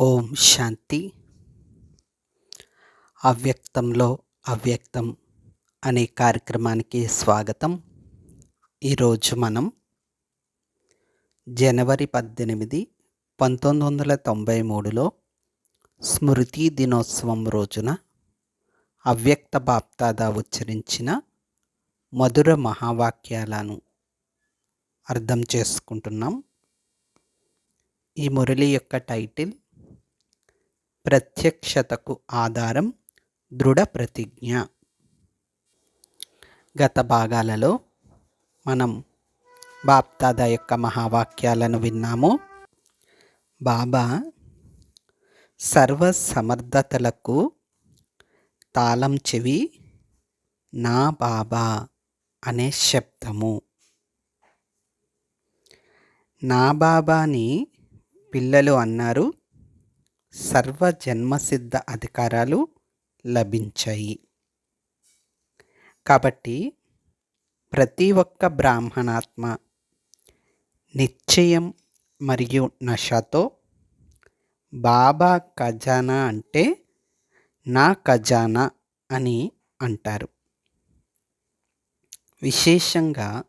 ఓం శాంతి. అవ్యక్తంలో అవ్యక్తం అనే కార్యక్రమానికి స్వాగతం. ఈరోజు మనం జనవరి పద్దెనిమిది పంతొమ్మిది వందల తొంభై మూడులో స్మృతి దినోత్సవం రోజున అవ్యక్త బాప్తాదా ఉచ్చరించిన మధుర మహావాక్యాలను అర్థం చేసుకుంటున్నాం. ఈ మురళి యొక్క టైటిల్ ప్రత్యక్షతకు ఆధారం దృఢ ప్రతిజ్ఞ. గత భాగాలలో మనం బాప్తాద యొక్క మహావాక్యాలను విన్నాము. బాబా సర్వ సమర్థతలకు తాళం చెవి నా బాబా అనే శబ్దము. నా బాబాని పిల్లలు అన్నారు. సర్వ జన్మసిద్ధ అధికారాలు లభించాయి. కాబట్టి ప్రతి ఒక్క బ్రాహ్మణాత్మ నిశ్చయం మరియు నషతో బాబా ఖజానా అంటే నా ఖజానా అని అంటారు. విశేషంగా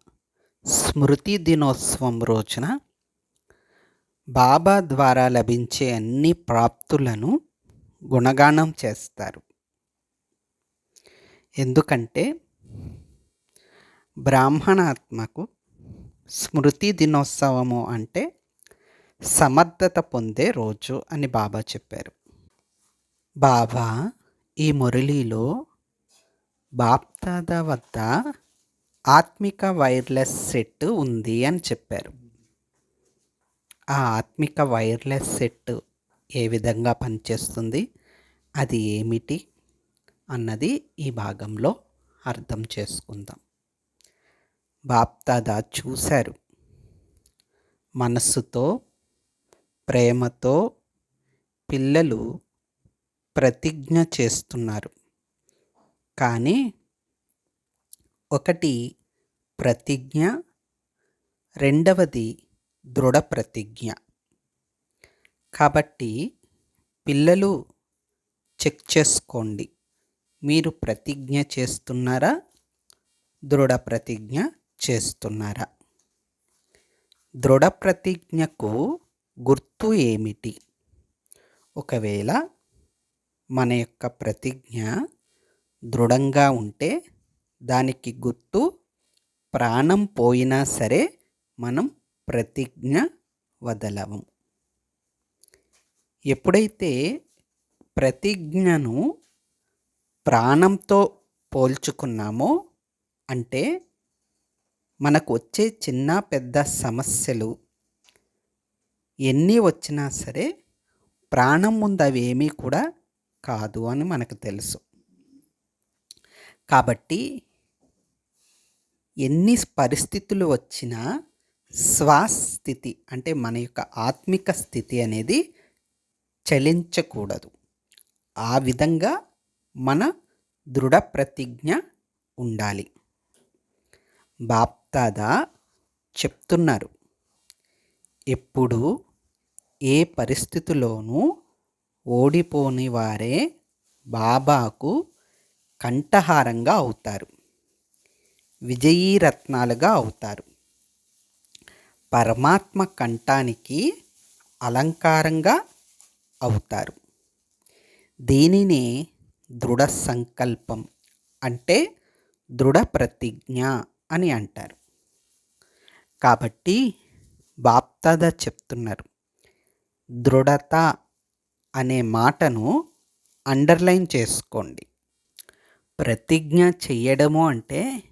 స్మృతి దినోత్సవం రోజున బాబా ద్వారా లభించే అన్ని ప్రాప్తులను గుణగానం చేస్తారు. ఎందుకంటే బ్రాహ్మణాత్మకు స్మృతి దినోత్సవము అంటే సమర్థత పొందే రోజు అని బాబా చెప్పారు. బాబా ఈ మురళీలో బాప్తాద వద్ద ఆత్మిక వైర్లెస్ సెట్ ఉంది అని చెప్పారు. ఆ ఆత్మిక వైర్లెస్ సెట్ ఏ విధంగా పనిచేస్తుంది? అది ఏమిటి? అన్నది ఈ భాగంలో అర్థం చేసుకుందాం. బాప్దాదా చూశారు. మనస్సుతో ప్రేమతో పిల్లలు ప్రతిజ్ఞ చేస్తున్నారు. కానీ ఒకటి ప్రతిజ్ఞ రెండవది దృఢ ప్రతిజ్ఞ. కాబట్టి పిల్లలు చెక్ చేసుకోండి. మీరు ప్రతిజ్ఞ చేస్తున్నారా? దృఢ ప్రతిజ్ఞ చేస్తున్నారా? దృఢ ప్రతిజ్ఞకు గుర్తు ఏమిటి? ఒకవేళ మన యొక్క ప్రతిజ్ఞ దృఢంగా ఉంటే దానికి గుర్తు ప్రాణం పోయినా సరే మనం ప్రతిజ్ఞ వదలము ఎప్పుడైతే ప్రతిజ్ఞను ప్రాణంతో పోల్చుకున్నామో అంటే మనకు వచ్చే చిన్న పెద్ద సమస్యలు ఎన్ని వచ్చినా సరే ప్రాణం ముందు అవి ఏమీ కూడా కాదు అని మనకు తెలుసు. కాబట్టి ఎన్ని పరిస్థితులు వచ్చినా స్వాస్థితి అంటే మన యొక్క ఆత్మిక స్థితి అనేది చలించకూడదు. ఆ విధంగా మన దృఢ ప్రతిజ్ఞ ఉండాలి. బాప్తాదా చెప్తున్నారు ఎప్పుడు ఏ పరిస్థితిలోనూ ఓడిపోని వారే బాబాకు కంఠహారంగా అవుతారు విజయీరత్నాలుగా అవుతారు. పరమాత్మ కంఠానికి అలంకారంగా అవుతారు. దీనినే దృఢ సంకల్పం అంటే దృఢ ప్రతిజ్ఞ అని అంటారు. కాబట్టి బాప్తాద చెప్తున్నారు. దృఢత అనే మాటను అండర్లైన్ చేసుకోండి. ప్రతిజ్ఞ చెయ్యడము అంటే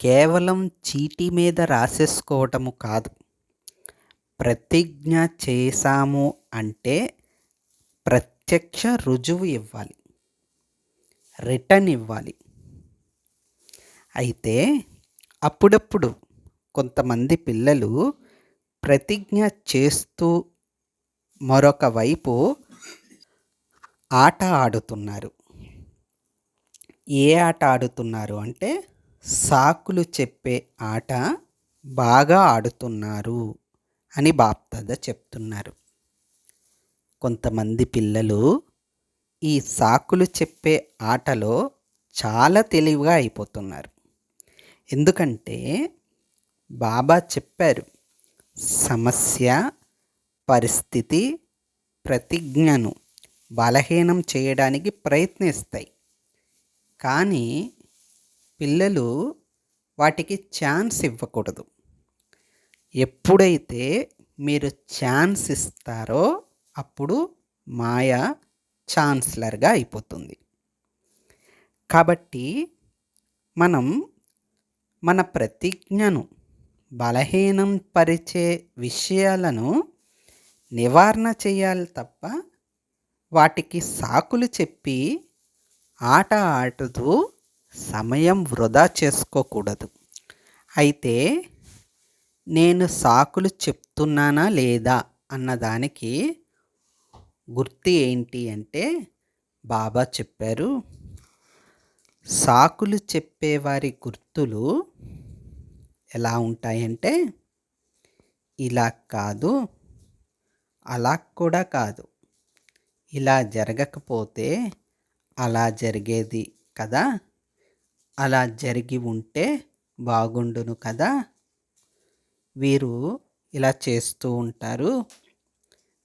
కేవలం చీటీ మీద రాసేసుకోవటము కాదు. ప్రతిజ్ఞ చేశాము అంటే ప్రత్యక్ష రుజువు ఇవ్వాలి. రిటర్న్ ఇవ్వాలి. అయితే అప్పుడప్పుడు కొంతమంది పిల్లలు ప్రతిజ్ఞ చేస్తూ మరొక వైపు ఆట ఆడుతున్నారు. ఏ ఆట ఆడుతున్నారు అంటే సాకులు చెప్పే ఆట బాగా ఆడుతున్నారు అని బాప్తద చెప్తున్నారు. కొంతమంది పిల్లలు ఈ సాకులు చెప్పే ఆటలో చాలా తెలివిగా అయిపోతున్నారు. ఎందుకంటే బాబా చెప్పారు సమస్య పరిస్థితి ప్రతిజ్ఞను బలహీనం చేయడానికి ప్రయత్నిస్తాయి. కానీ పిల్లలు వాటికి ఛాన్స్ ఇవ్వకూడదు. ఎప్పుడైతే మీరు ఛాన్స్ ఇస్తారో అప్పుడు మాయ ఛాన్స్లర్గా అయిపోతుంది. కాబట్టి మనం మన ప్రతిజ్ఞను బలహీనం పరిచే విషయాలను నివారణ చేయాలి తప్ప వాటికి సాకులు చెప్పి ఆట ఆడుతూ సమయం వృధా చేసుకోకూడదు. అయితే నేను సాకులు చెప్తున్నానా లేదా అన్నదానికి గుర్తు ఏంటి అంటే బాబా చెప్పారు సాకులు చెప్పేవారి గుర్తులు ఎలా ఉంటాయంటే ఇలా కాదు అలా కూడా కాదు. ఇలా జరగకపోతే అలా జరిగేది కదా అలా జరిగి ఉంటే బాగుండును కదా? వీరు ఇలా చేస్తూ ఉంటారు.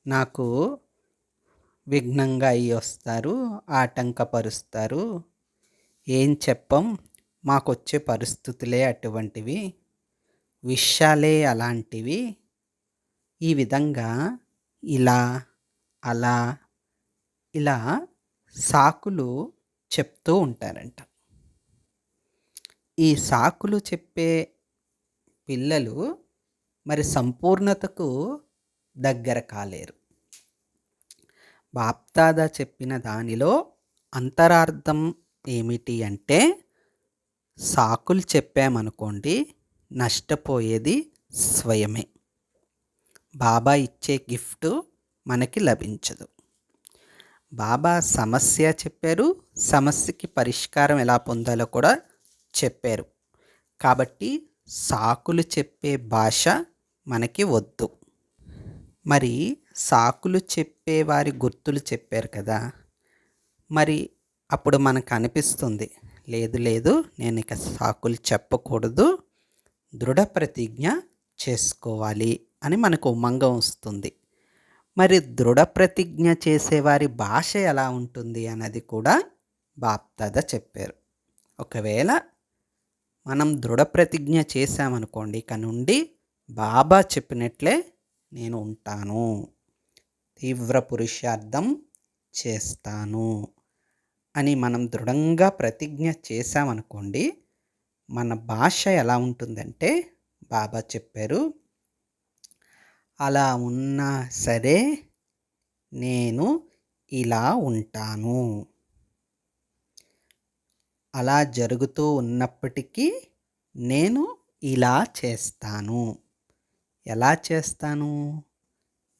నాకు విఘ్నంగా అయ్యి వస్తారు ఆటంకపరుస్తారు. ఏం చెప్పం? మాకొచ్చే పరిస్థితులే అటువంటివి. విషయాలే అలాంటివి. ఈ విధంగా ఇలా అలా ఇలా సాకులు చెప్తూ ఉంటారంట. ఈ సాకులు చెప్పే పిల్లలు మరి సంపూర్ణతకు దగ్గర కాలేరు. బాప్తాదా చెప్పిన దానిలో అంతరార్థం ఏమిటి అంటే సాకులు చెప్పామనుకోండి నష్టపోయేది స్వయమే. బాబా ఇచ్చే గిఫ్ట్ మనకి లభించదు. బాబా సమస్య చెప్పారు సమస్యకి పరిష్కారం ఎలా పొందాలో కూడా చెప్పారు. కాబట్టి సాకులు చెప్పే భాష మనకి వద్దు. మరి సాకులు చెప్పే వారి గుర్తులు చెప్పారు కదా. మరి అప్పుడు మనకు అనిపిస్తుంది లేదు లేదు నేను ఇక సాకులు చెప్పకూడదు. దృఢ ప్రతిజ్ఞ చేసుకోవాలి అని మనకు ఉమంగం వస్తుంది. మరి దృఢ ప్రతిజ్ఞ చేసేవారి భాష ఎలా ఉంటుంది అన్నది కూడా బాప్దాద చెప్పారు. ఒకవేళ మనం దృఢ ప్రతిజ్ఞ చేశామనుకోండి ఇక నుండి బాబా చెప్పినట్లే నేను ఉంటాను. తీవ్ర పురుషార్థం చేస్తాను అని మనం దృఢంగా ప్రతిజ్ఞ చేశామనుకోండి మన భాష ఎలా ఉంటుందంటే బాబా చెప్పారు అలా ఉన్నా సరే నేను ఇలా ఉంటాను. అలా జరుగుతూ ఉన్నప్పటికీ నేను ఇలా చేస్తాను. ఎలా చేస్తాను?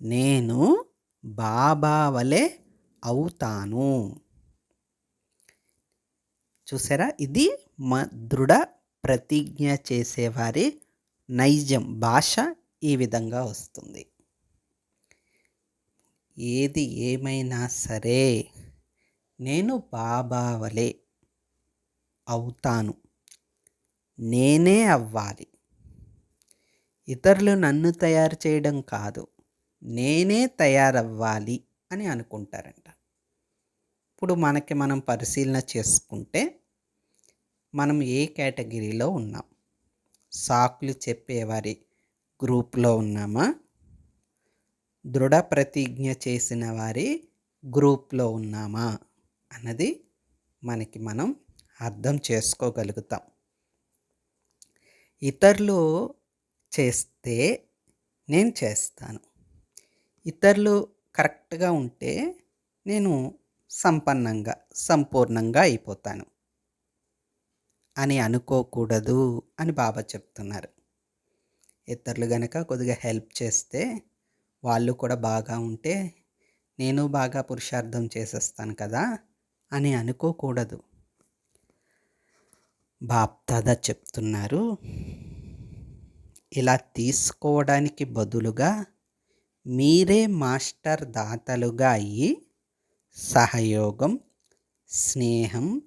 నేను బాబా వలె అవుతాను. చూసారా? ఇది మ దృఢ ప్రతిజ్ఞ చేసేవారి నైజం భాష ఈ విధంగా వస్తుంది. ఏది ఏమైనా సరే నేను బాబా వలే అవుతాను. నేనే అవ్వాలి. ఇతరులు నన్ను తయారు చేయడం కాదు. నేనే తయారవ్వాలి అని అనుకుంటారంట. ఇప్పుడు మనకి మనం పరిశీలన చేసుకుంటే మనం ఏ కేటగిరీలో ఉన్నాం? సాకులు చెప్పేవారి గ్రూప్లో ఉన్నామా? దృఢ ప్రతిజ్ఞ చేసిన వారి గ్రూప్లో ఉన్నామా? అన్నది మనకి మనం అర్థం చేసుకోగలుగుతాం. ఇతరులు చేస్తే నేను చేస్తాను. ఇతరులు కరెక్ట్గా ఉంటే నేను సంపన్నంగా సంపూర్ణంగా అయిపోతాను. అని అనుకోకూడదు అని బాబా చెప్తున్నారు. ఇతరులు గనక కొద్దిగా హెల్ప్ చేస్తే వాళ్ళు కూడా బాగా ఉంటే నేను బాగా పురుషార్థం చేసేస్తాను కదా అని అనుకోకూడదు. బాప్దాదా చెప్తున్నారు. ఇలా తీసుకోవడానికి బదులుగా మీరే మాస్టర్ దాతలుగా అయ్యి సహయోగం స్నేహం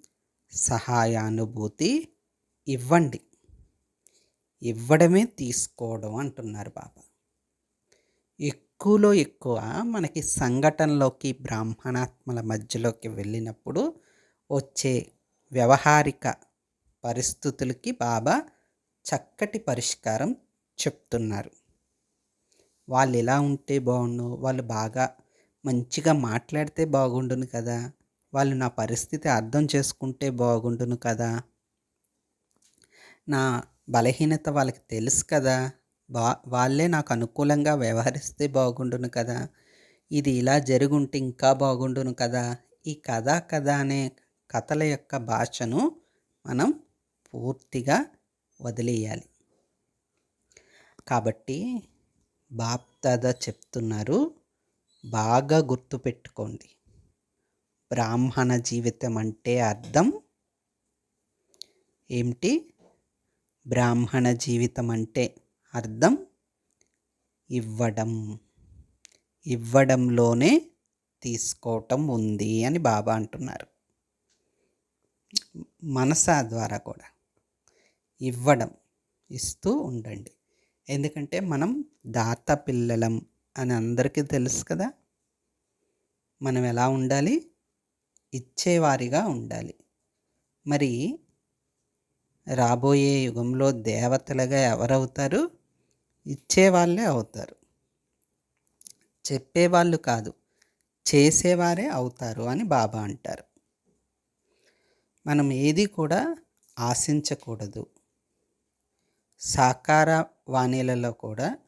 సహాయానుభూతి ఇవ్వండి. ఇవ్వడమే తీసుకోవడం అంటున్నారు బాబా. ఎక్కువలో ఎక్కువ మనకి సంఘటనలోకి బ్రాహ్మణాత్మల మధ్యలోకి వెళ్ళినప్పుడు వచ్చే వ్యవహారిక పరిస్థితులకి బాబా చక్కటి పరిష్కారం చెప్తున్నారు. వాళ్ళు ఎలా ఉంటే బాగుండు వాళ్ళు బాగా మంచిగా మాట్లాడితే బాగుండును కదా వాళ్ళు నా పరిస్థితి అర్థం చేసుకుంటే బాగుండును కదా నా బలహీనత వాళ్ళకి తెలుసు కదా బా వాళ్ళే నాకు అనుకూలంగా వ్యవహరిస్తే బాగుండును కదా ఇది ఇలా జరుగుంటే ఇంకా బాగుండును కదా ఈ కథ కథ అనే కథల యొక్క భాషను మనం పూర్తిగా వదిలేయాలి. కాబట్టి బాప్దాద చెప్తున్నారు బాగా గుర్తుపెట్టుకోండి. బ్రాహ్మణ జీవితం అంటే అర్థం ఏమిటి? బ్రాహ్మణ జీవితం అంటే అర్థం ఇవ్వడం. ఇవ్వడంలోనే తీసుకోవటం ఉంది అని బాబా అంటున్నారు. మనసా ద్వారా కూడా. ఇవ్వడం ఇస్తూ ఉండండి. ఎందుకంటే మనం దాత పిల్లలం అని అందరికీ తెలుసు కదా. మనం ఎలా ఉండాలి? ఇచ్చేవారిగా ఉండాలి. మరి రాబోయే యుగంలో దేవతలుగా ఎవరవుతారు? ఇచ్చేవాళ్ళే అవుతారు. చెప్పేవాళ్ళు కాదు చేసేవారే అవుతారు అని బాబా అంటారు. మనం ఏది కూడా ఆశించకూడదు. సాకార వాణిలలో కూడా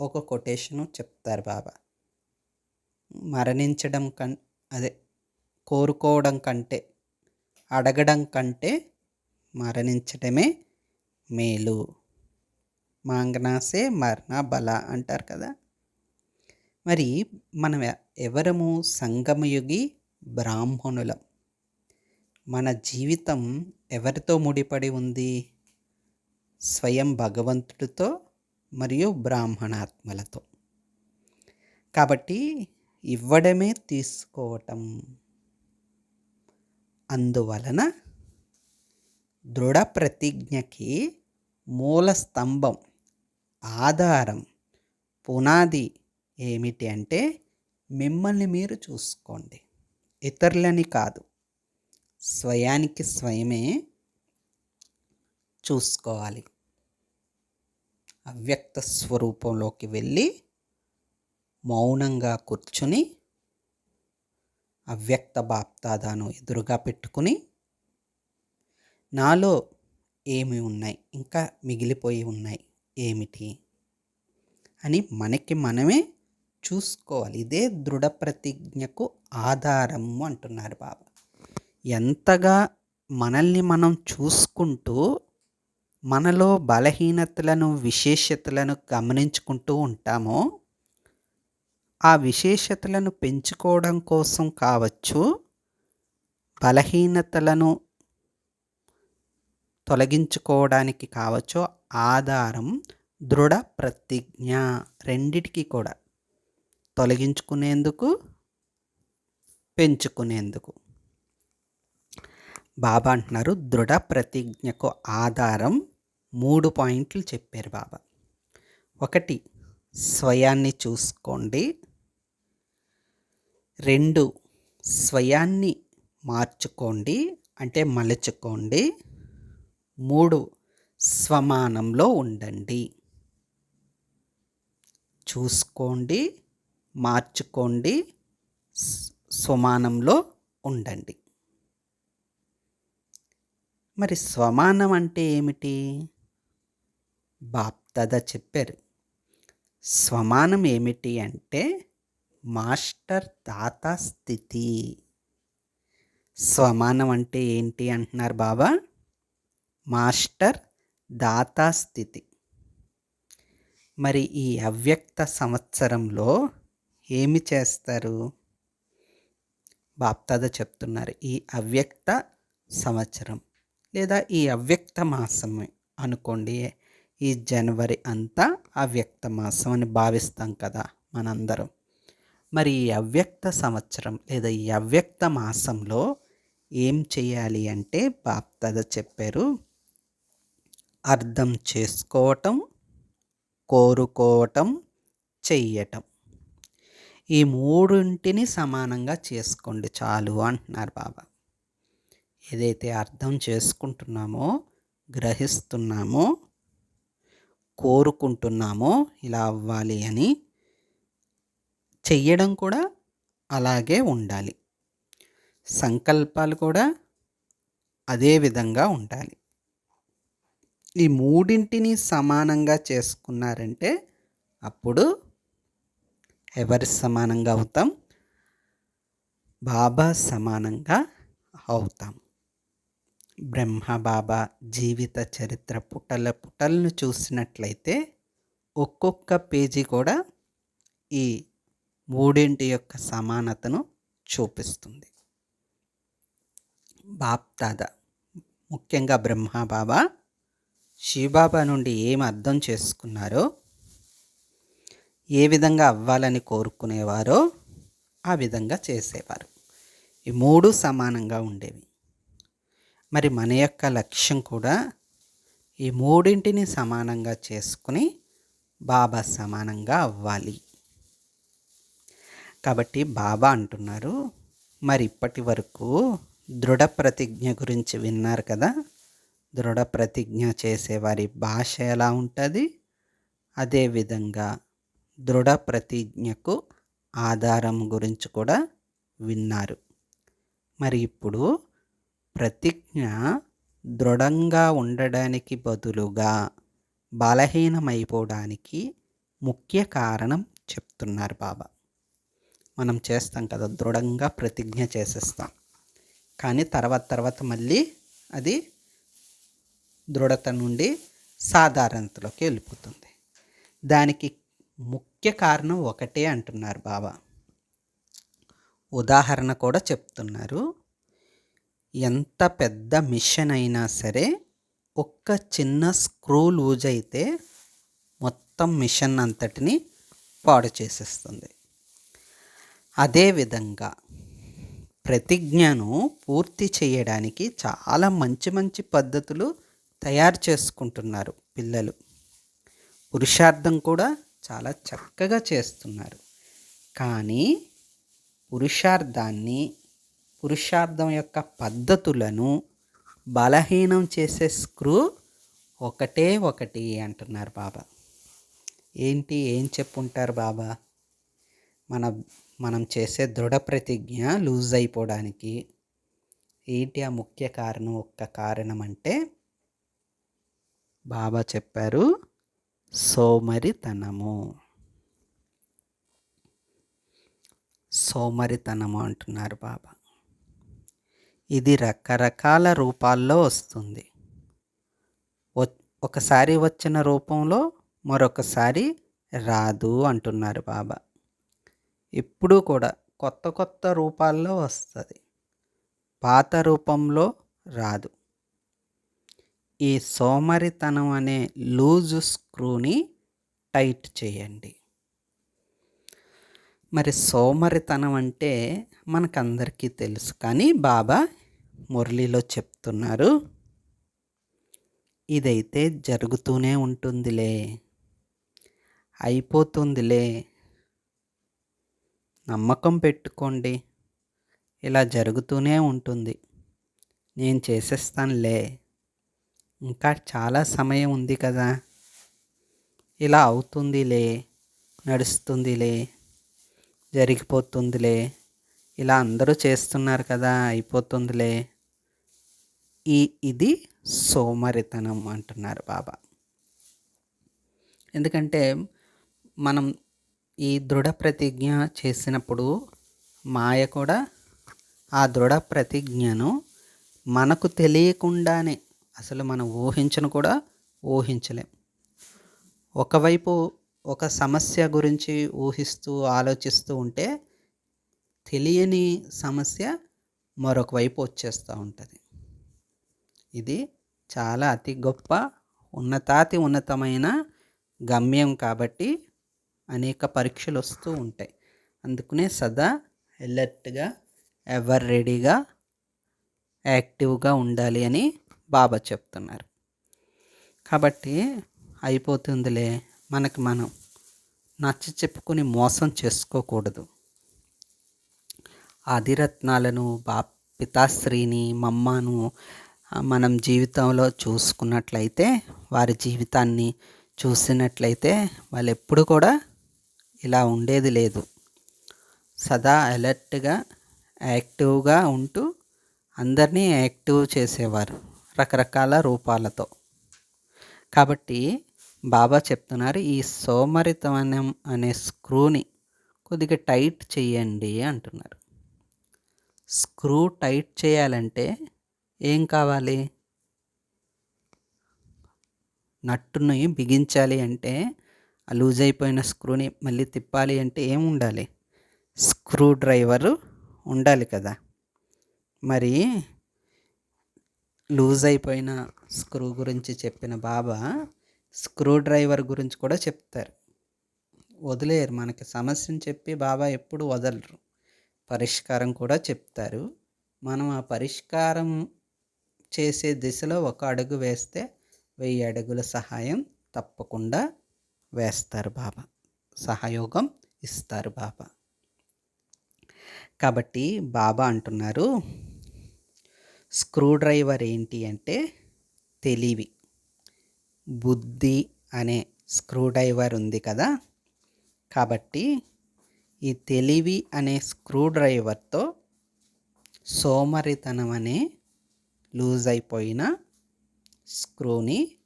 ఒక కొటేషను చెప్తారు బాబా. మరణించడం కన్ అదే కోరుకోవడం కంటే అడగడం కంటే మరణించడమే మేలు. మాంగనాసే మరణ బల అంటారు కదా. మరి మనం ఎవరము సంగమయుగి బ్రాహ్మణులం? మన జీవితం ఎవరితో ముడిపడి ఉంది? స్వయం భగవంతుడితో మరియు బ్రాహ్మణాత్మలతో. కాబట్టి ఇవ్వడమే తీసుకోవటం. అందువలన దృఢ ప్రతిజ్ఞకి మూల స్తంభం ఆధారం పునాది ఏమిటి అంటే మిమ్మల్ని మీరు చూసుకోండి. ఇతరులని కాదు. స్వయానికి స్వయమే చూసుకోవాలి. అవ్యక్త స్వరూపంలోకి వెళ్ళి మౌనంగా కూర్చుని అవ్యక్త బాప్తాదాను ఎదురుగా పెట్టుకుని నాలో ఏమి ఉన్నాయి? ఇంకా మిగిలిపోయి ఉన్నాయి ఏమిటి? అని మనకి మనమే చూసుకోవాలి. ఇదే దృఢ ప్రతిజ్ఞకు ఆధారము అంటున్నారు బాబా. ఎంతగా మనల్ని మనం చూసుకుంటూ మనలో బలహీనతలను విశేషతలను గమనించుకుంటూ ఉంటామో ఆ విశేషతలను పెంచుకోవడం కోసం కావచ్చు బలహీనతలను తొలగించుకోవడానికి కావచ్చు ఆధారం దృఢ ప్రతిజ్ఞ రెండిటికి కూడా. తొలగించుకునేందుకు పెంచుకునేందుకు. బాబా అంటున్నారు. దృఢ ప్రతిజ్ఞకు ఆధారం మూడు పాయింట్లు చెప్పారు బాబా. ఒకటి స్వయాన్ని చూసుకోండి. రెండు స్వయాన్ని మార్చుకోండి అంటే మలుచుకోండి. మూడు స్వమానంలో ఉండండి. చూసుకోండి మార్చుకోండి స్వమానంలో ఉండండి. మరి స్వమానం అంటే ఏమిటి? బాప్దాద చెప్పారు. స్వమానం ఏమిటి అంటే మాస్టర్ తాత స్థితి. స్వమానం అంటే ఏంటి అంటున్నారు బాబా? మాస్టర్ దాతా స్థితి. మరి ఈ అవ్యక్త సంవత్సరంలో ఏమి చేస్తారు? బాప్తాద చెప్తున్నారు. ఈ అవ్యక్త సంవత్సరం. లేదా ఈ అవ్యక్త మాసమే అనుకోండి ఈ జనవరి అంతా అవ్యక్త మాసం అని భావిస్తాం కదా మనందరం. మరి ఈ అవ్యక్త సంవత్సరం లేదా ఈ అవ్యక్త మాసంలో ఏం చేయాలి అంటే బాప్తద చెప్పారు అర్థం చేసుకోవటం కోరుకోవటం చెయ్యటం. ఈ మూడింటిని సమానంగా చేసుకోండి చాలు అంటున్నారు బాబా. ఏదైతే అర్థం చేసుకుంటున్నామో గ్రహిస్తున్నామో కోరుకుంటున్నామో ఇలా అవ్వాలి అని చెయ్యడం కూడా అలాగే ఉండాలి. సంకల్పాలు కూడా అదే విధంగా ఉండాలి. ఈ మూడింటిని సమానంగా చేసుకున్నారంటే అప్పుడు ఎవరి సమానంగా అవుతాం? బాబా సమానంగా అవుతాం. బ్రహ్మబాబా జీవిత చరిత్ర పుటల పుటలను చూసినట్లయితే ఒక్కొక్క పేజీ కూడా ఈ మూడింటి యొక్క సమానతను చూపిస్తుంది. బాప్దాద ముఖ్యంగా బ్రహ్మబాబా శివబాబా నుండి ఏం అర్థం చేసుకున్నారో ఏ విధంగా అవ్వాలని కోరుకునేవారో ఆ విధంగా చేసేవారు. ఈ మూడు సమానంగా ఉండేవి. మరి మన యొక్క లక్ష్యం కూడా ఈ మూడింటిని సమానంగా చేసుకుని బాబా సమానంగా అవ్వాలి. కాబట్టి బాబా అంటున్నారు మరి ఇప్పటి వరకు దృఢ ప్రతిజ్ఞ గురించి విన్నారు కదా? దృఢ ప్రతిజ్ఞ చేసేవారి భాష ఎలా ఉంటుంది? అదేవిధంగా దృఢ ప్రతిజ్ఞకు ఆధారం గురించి కూడా విన్నారు. మరి ఇప్పుడు ప్రతిజ్ఞ దృఢంగా ఉండడానికి బదులుగా బలహీనమైపోవడానికి ముఖ్య కారణం చెప్తున్నారు బాబా. మనం చేస్తాం కదా దృఢంగా ప్రతిజ్ఞ చేసేస్తాం. కానీ తర్వాత తర్వాత మళ్ళీ అది దృఢత నుండి సాధారణతలోకి వెళ్ళిపోతుంది. దానికి ముఖ్య కారణం ఒకటే అంటున్నారు బాబా. ఉదాహరణ కూడా చెప్తున్నారు. ఎంత పెద్ద మిషన్ అయినా సరే ఒక్క చిన్న స్క్రూ లూజ్ అయితే మొత్తం మిషన్ అంతటిని పాడు చేసేస్తుంది. అదేవిధంగా ప్రతిజ్ఞను పూర్తి చేయడానికి చాలా మంచి మంచి పద్ధతులు తయారు చేసుకుంటున్నారు పిల్లలు. పురుషార్థం కూడా చాలా చక్కగా చేస్తున్నారు. కానీ పురుషార్థాన్ని పురుషార్థం యొక్క పద్ధతులను బలహీనం చేసే స్క్రూ ఒకటే ఒకటి అంటున్నారు బాబా. ఏంటి ఏం చెప్పుంటారు బాబా? మన మనం చేసే దృఢ ప్రతిజ్ఞ లూజ్ అయిపోవడానికి. ఏంటి ఆ ముఖ్య కారణం? ఒక్క కారణం అంటే బాబా చెప్పారు సోమరితనము. సోమరితనము అంటున్నారు బాబా. ఇది రకరకాల రూపాల్లో వస్తుంది. ఒకసారి వచ్చిన రూపంలో మరొకసారి రాదు అంటున్నారు బాబా. ఇప్పుడు కూడా కొత్త కొత్త రూపాల్లో వస్తుంది. పాత రూపంలో రాదు. ఈ సోమరితనం అనే లూజు స్క్రూని టైట్ చేయండి. మరి సోమరితనం అంటే మనకందరికీ తెలుసు. కానీ బాబా మురళీలో చెప్తున్నారు ఇదైతే జరుగుతూనే ఉంటుందిలే అయిపోతుందిలే నమ్మకం పెట్టుకోండి ఇలా జరుగుతూనే ఉంటుంది నేను చేసేస్తానులే ఇంకా చాలా సమయం ఉంది కదా ఇలా అవుతుందిలే నడుస్తుందిలే జరిగిపోతుందిలే. ఇలా అందరూ చేస్తున్నారు కదా అయిపోతుందిలే. ఈ ఇది సోమరితనం అంటున్నారు బాబా. ఎందుకంటే మనం ఈ దృఢ ప్రతిజ్ఞ చేసినప్పుడు మాయ కూడా ఆ దృఢ ప్రతిజ్ఞను మనకు తెలియకుండానే అసలు మనం ఊహించను కూడా ఊహించలేం. ఒకవైపు ఒక సమస్య గురించి ఊహిస్తూ ఆలోచిస్తూ ఉంటే తెలియని సమస్య మరొక వైపు వచ్చేస్తూ ఉంటుంది. ఇది చాలా అతి గొప్ప ఉన్నతాతి ఉన్నతమైన గమ్యం కాబట్టి అనేక పరీక్షలు వస్తూ ఉంటాయి. అందుకనే సదా అలర్ట్గా ఎవర్ రెడీగా యాక్టివ్గా ఉండాలి అని బాబా చెప్తున్నారు. కాబట్టి అయిపోతుందిలే మనకి మనం నచ్చ చెప్పుకొని మోసం చేసుకోకూడదు. ఆదిరత్నాలను బా పితాశ్రీని మమ్మను మనం జీవితంలో చూసుకున్నట్లయితే వారి జీవితాన్ని చూసినట్లయితే వాళ్ళు ఎప్పుడు కూడా ఇలా ఉండేది లేదు. సదా అలర్ట్గా యాక్టివ్గా ఉంటూ అందరినీ యాక్టివ్ చేసేవారు రకరకాల రూపాలతో. కాబట్టి బాబా చెప్తున్నారు ఈ సోమరితనం అనే స్క్రూని కొద్దిగా టైట్ చేయండి అంటున్నారు. స్క్రూ టైట్ చేయాలంటే ఏం కావాలి? నట్టుని బిగించాలి అంటే ఆ లూజ్ అయిపోయిన స్క్రూని మళ్ళీ తిప్పాలి అంటే ఏం ఉండాలి? స్క్రూ డ్రైవరు ఉండాలి కదా. మరి లూజ్ అయిపోయిన స్క్రూ గురించి చెప్పిన బాబా స్క్రూ డ్రైవర్ గురించి కూడా చెప్తారు. వదిలేరు. మనకి సమస్యను చెప్పి బాబా ఎప్పుడు వదలరు. పరిష్కారం కూడా చెప్తారు. మనం ఆ పరిష్కారం చేసే దిశలో ఒక అడుగు వేస్తే వెయ్యి అడుగుల సహాయం తప్పకుండా వేస్తారు బాబా. సహయోగం ఇస్తారు బాబా. కాబట్టి బాబా అంటున్నారు స్క్రూ డ్రైవర్ ఏంటి అంటే తెలివి. బుద్ధి అనే స్క్రూడ్రైవర్ ఉంది కదా. కాబట్టి ఈ తెలివి అనే స్క్రూడ్రైవర్తో సోమరితనం అనే లూజ్ అయిపోయిన స్క్రూని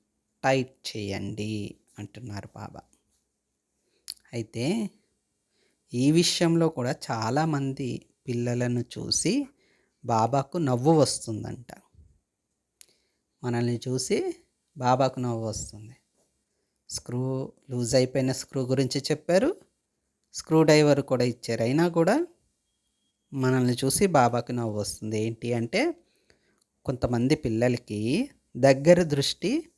టైట్ చేయండి అంటున్నారు బాబా. అయితే ఈ విషయంలో కూడా చాలామంది పిల్లలను చూసి బాబాకు నవ్వు వస్తుందంట. మనల్ని చూసి బాబాకు నవ్వు వస్తుంది. స్క్రూ లూజ్ అయిపోయిన స్క్రూ గురించి చెప్పారు. స్క్రూ డ్రైవర్ కూడా ఇచ్చారు. అయినా కూడా మనల్ని చూసి బాబాకు నవ్వు వస్తుంది. ఏంటి అంటే కొంతమంది పిల్లలకి దగ్గర దృష్టి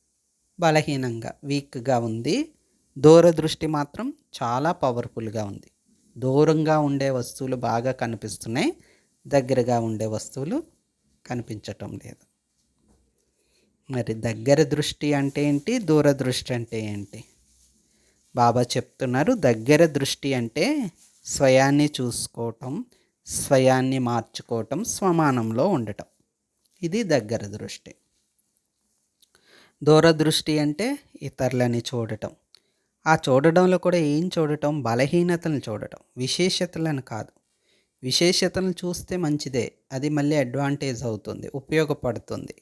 బలహీనంగా వీక్గా ఉంది. దూర దృష్టి మాత్రం చాలా పవర్ఫుల్గా ఉంది. దూరంగా ఉండే వస్తువులు బాగా కనిపిస్తున్నాయి. దగ్గరగా ఉండే వస్తువులు కనిపించటం లేదు. మరి దగ్గర దృష్టి అంటే ఏంటి? దూర దృష్టి అంటే ఏంటి? బాబా చెప్తున్నారు దగ్గర దృష్టి అంటే స్వయాన్ని చూసుకోవటం స్వయాన్ని మార్చుకోవటం స్వమానంలో ఉండటం. ఇది దగ్గర దృష్టి. దూరదృష్టి అంటే ఇతరులని చూడటం. ఆ చూడడంలో కూడా ఏం చూడటం? బలహీనతలను చూడటం. విశేషతలను కాదు. విశేషతలను చూస్తే మంచిదే. అది మళ్ళీ అడ్వాంటేజ్ అవుతుంది ఉపయోగపడుతుంది.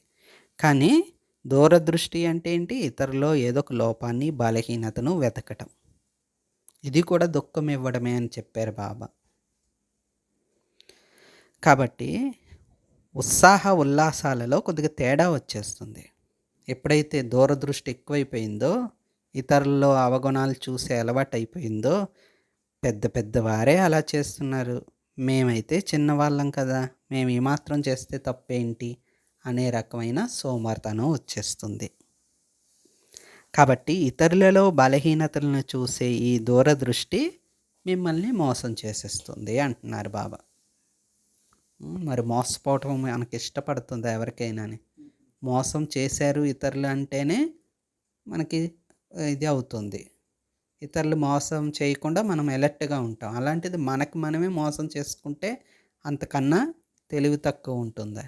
కానీ దూరదృష్టి అంటే ఏంటి? ఇతరులో ఏదో ఒక లోపాన్ని బలహీనతను వెతకటం. ఇది కూడా దుఃఖం ఇవ్వడమే అని చెప్పారు బాబా. కాబట్టి ఉత్సాహ ఉల్లాసాలలో కొద్దిగా తేడా వచ్చేస్తుంది. ఎప్పుడైతే దూరదృష్టి ఎక్కువైపోయిందో ఇతరుల్లో అవగుణాలు చూసే అలవాటు అయిపోయిందో పెద్ద పెద్ద వారే అలా చేస్తున్నారు. మేమైతే చిన్నవాళ్ళం కదా మేము ఏమాత్రం చేస్తే తప్పేంటి? అనే రకమైన సోమర్తనం వచ్చేస్తుంది. కాబట్టి ఇతరులలో బలహీనతలను చూసే ఈ దూరదృష్టి మిమ్మల్ని మోసం చేసేస్తుంది అంటున్నారు బాబా. మరి మోసపోవటం మనకి ఇష్టపడుతుంది ఎవరికైనా మోసం చేశారు ఇతరులు అంటేనే మనకి ఇది అవుతుంది. ఇతరులు మోసం చేయకుండా మనం ఎలర్ట్గా ఉంటాం. అలాంటిది మనకి మనమే మోసం చేసుకుంటే అంతకన్నా తెలివి తక్కువ ఉంటుంది?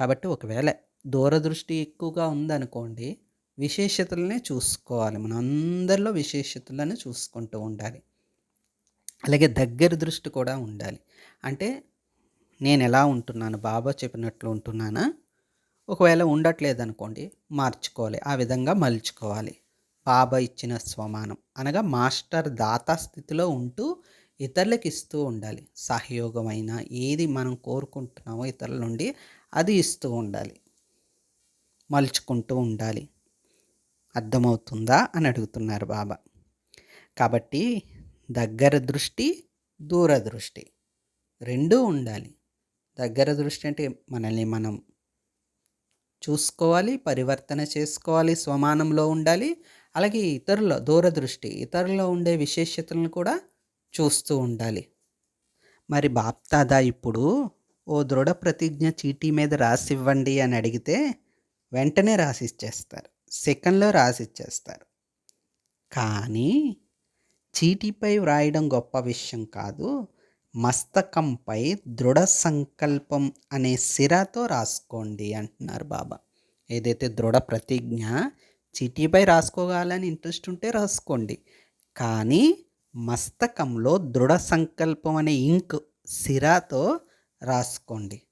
కాబట్టి ఒకవేళ దూరదృష్టి ఎక్కువగా ఉందనుకోండి విశేషతలనే చూసుకోవాలి. మనం అందరిలో విశేషతలను చూసుకుంటూ ఉండాలి. అలాగే దగ్గర దృష్టి కూడా ఉండాలి. అంటే నేను ఎలా ఉంటున్నాను బాబా చెప్పినట్లు ఉంటున్నానా? ఒకవేళ ఉండట్లేదు అనుకోండి మార్చుకోవాలి. ఆ విధంగా మలుచుకోవాలి. బాబా ఇచ్చిన స్వమానం. అనగా మాస్టర్ దాతా స్థితిలో ఉంటూ ఇతరులకు ఇస్తూ ఉండాలి. సహయోగమైన ఏది మనం కోరుకుంటున్నామో ఇతరుల నుండి అది ఇస్తూ ఉండాలి. మలుచుకుంటూ ఉండాలి. అర్థమవుతుందా అని అడుగుతున్నారు బాబా. కాబట్టి దగ్గర దృష్టి దూర దృష్టి రెండూ ఉండాలి. దగ్గర దృష్టి అంటే మనల్ని మనం చూసుకోవాలి పరివర్తన చేసుకోవాలి స్వమానంలో ఉండాలి అలాగే ఇతరుల దూరదృష్టి ఇతరుల్లో ఉండే విశేషతలను కూడా చూస్తూ ఉండాలి. మరి బాప్తాదా ఇప్పుడు? ఓ దృఢ ప్రతిజ్ఞ చీటీ మీద రాసివ్వండి అని అడిగితే వెంటనే రాసిచ్చేస్తారు. సెకండ్లో రాసిచ్చేస్తారు. కానీ చీటీపై వ్రాయడం గొప్ప విషయం కాదు. మస్తకంపై దృఢ సంకల్పం అనే సిరాతో రాసుకోండి అంటున్నారు బాబా. ఏదైతే దృఢ ప్రతిజ్ఞ చీటీపై రాసుకోవాలని ఇంట్రెస్ట్ ఉంటే రాసుకోండి. కానీ మస్తకంలో దృఢ సంకల్పం అనే ఇంక్ సిరాతో రాసుకోండి.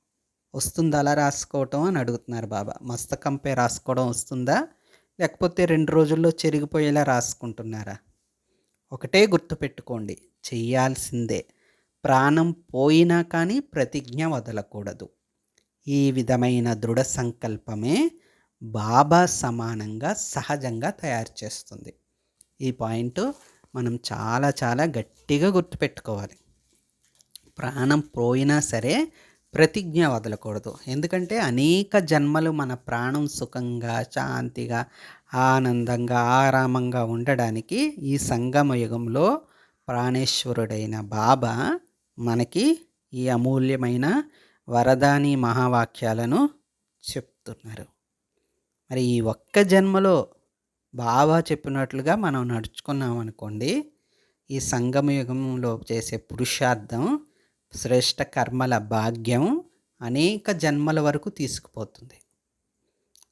వస్తుందా అలా రాసుకోవటం అని అడుగుతున్నారు బాబా. మస్తకంపై రాసుకోవడం వస్తుందా? లేకపోతే రెండు రోజుల్లో చెరిగిపోయేలా రాసుకుంటున్నారా? ఒకటే గుర్తుపెట్టుకోండి చెయ్యాల్సిందే. ప్రాణం పోయినా కానీ ప్రతిజ్ఞ వదలకూడదు. ఈ విధమైన దృఢ సంకల్పమే బాబా సమానంగా సహజంగా తయారు చేస్తుంది. ఈ పాయింట్ మనం చాలా చాలా గట్టిగా గుర్తుపెట్టుకోవాలి ప్రాణం పోయినా సరే ప్రతిజ్ఞ వదలకూడదు. ఎందుకంటే అనేక జన్మలు మన ప్రాణం సుఖంగా శాంతిగా ఆనందంగా ఆరామంగా ఉండడానికి ఈ సంగమ యుగంలో ప్రాణేశ్వరుడైన బాబా మనకి ఈ అమూల్యమైన వరదాని మహావాక్యాలను చెప్తున్నారు. మరి ఈ ఒక్క జన్మలో బాబా చెప్పినట్లుగా మనం నడుచుకున్నాం అనుకోండి ఈ సంగమ యుగంలో చేసే పురుషార్థం శ్రేష్ట కర్మల భాగ్యం అనేక జన్మల వరకు తీసుకుపోతుంది.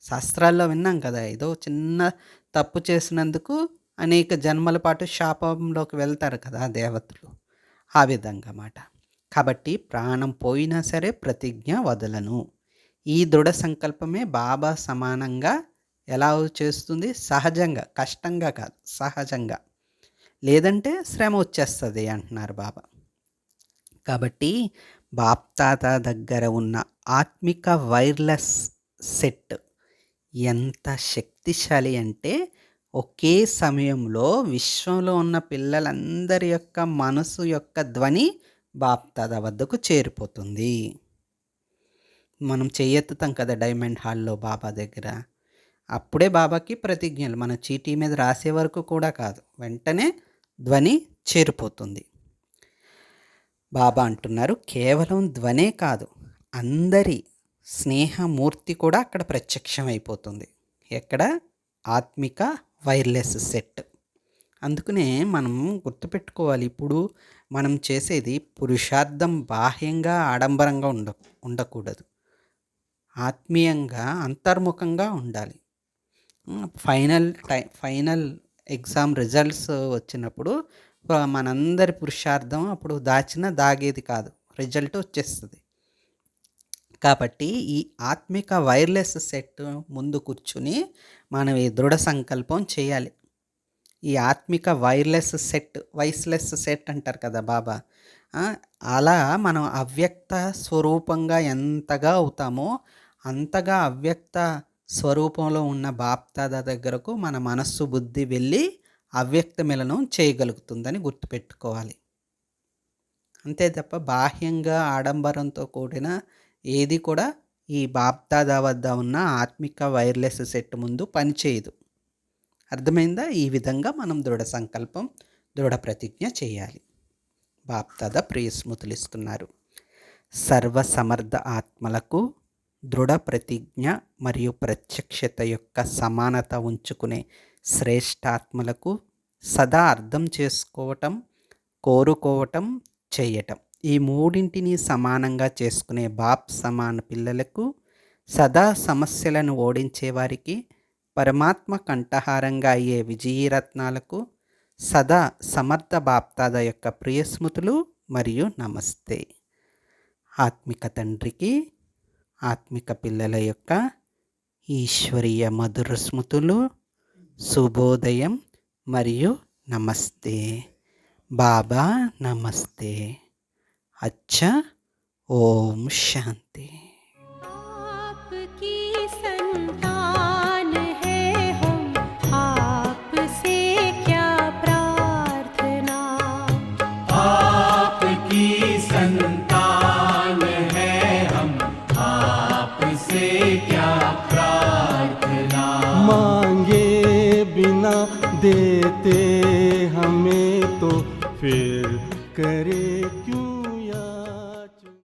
శాస్త్రాల్లో విన్నాం కదా ఏదో చిన్న తప్పు చేసినందుకు అనేక జన్మల పాటు శాపంలోకి వెళ్తారు కదా దేవతలు. ఆ విధంగా మాట. కాబట్టి ప్రాణం పోయినా సరే ప్రతిజ్ఞ వదలను. ఈ దృఢ సంకల్పమే బాబా సమానంగా ఎలా చేస్తుంది? సహజంగా కష్టంగా కాదు సహజంగా. లేదంటే శ్రమ వచ్చేస్తుంది అంటున్నారు బాబా. కాబట్టి బాప్తాత దగ్గర ఉన్న ఆత్మిక వైర్లెస్ సెట్ ఎంత శక్తిశాలి అంటే ఒకే సమయంలో విశ్వంలో ఉన్న పిల్లలందరి యొక్క మనసు యొక్క ధ్వని బాప్తాద వద్దకు చేరిపోతుంది. మనం చేయెత్తుతాం కదా డైమండ్ హాల్లో బాబా దగ్గర. అప్పుడే బాబాకి ప్రతిజ్ఞలు. మన చీటీ మీద రాసే వరకు కూడా కాదు. వెంటనే ధ్వని చేరిపోతుంది. బాబా అంటున్నారు కేవలం ధ్వనే కాదు అందరి స్నేహమూర్తి కూడా అక్కడ ప్రత్యక్షం అయిపోతుంది ఎక్కడ? ఆత్మిక వైర్లెస్ సెట్. అందుకనే మనం గుర్తుపెట్టుకోవాలి ఇప్పుడు మనం చేసేది పురుషార్థం బాహ్యంగా ఆడంబరంగా ఉండ ఉండకూడదు. ఆత్మీయంగా అంతర్ముఖంగా ఉండాలి. ఫైనల్ టై ఫైనల్ ఎగ్జామ్ రిజల్ట్స్ వచ్చినప్పుడు మనందరి పురుషార్థం అప్పుడు దాచిన దాగేది కాదు. రిజల్ట్ వచ్చేస్తుంది. కాబట్టి ఈ ఆత్మిక వైర్లెస్ సెట్ ముందు కూర్చుని మనం ఈ దృఢ సంకల్పం చేయాలి. ఈ ఆత్మిక వైర్లెస్ సెట్ వైస్లెస్ సెట్ అంటారు కదా బాబా. అలా మనం అవ్యక్త స్వరూపంగా ఎంతగా అవుతామో అంతగా అవ్యక్త స్వరూపంలో ఉన్న బాప్తాద దగ్గరకు మన మనస్సు బుద్ధి వెళ్ళి అవ్యక్త మిలనం చేయగలుగుతుందని గుర్తుపెట్టుకోవాలి. అంతే తప్ప బాహ్యంగా ఆడంబరంతో కూడిన ఏది కూడా ఈ బాప్దాదా వద్ద ఉన్న ఆత్మిక వైర్లెస్ సెట్ ముందు పనిచేయదు. అర్థమైందా? ఈ విధంగా మనం దృఢ సంకల్పం దృఢ ప్రతిజ్ఞ చేయాలి. బాప్దాద ప్రియస్మృతులు ఇస్తున్నారు సర్వసమర్థ ఆత్మలకు దృఢ ప్రతిజ్ఞ మరియు ప్రత్యక్షత యొక్క సమానత ఉంచుకునే శ్రేష్ఠాత్మలకు సదా అర్థం చేసుకోవటం కోరుకోవటం చేయటం. ఈ మూడింటిని సమానంగా చేసుకునే బాప్ సమాన పిల్లలకు సదా సమస్యలను ఓడించేవారికి పరమాత్మ కంఠహారంగా అయ్యే విజయరత్నాలకు సదా సమర్థ బాప్తాద యొక్క ప్రియస్మృతులు మరియు నమస్తే. ఆత్మిక తండ్రికి ఆత్మిక పిల్లల యొక్క ఈశ్వరీయ మధుర స్మృతులు శుభోదయం మరియు నమస్తే. బాబా నమస్తే. అచ్చ. ఓం శాంతి. करे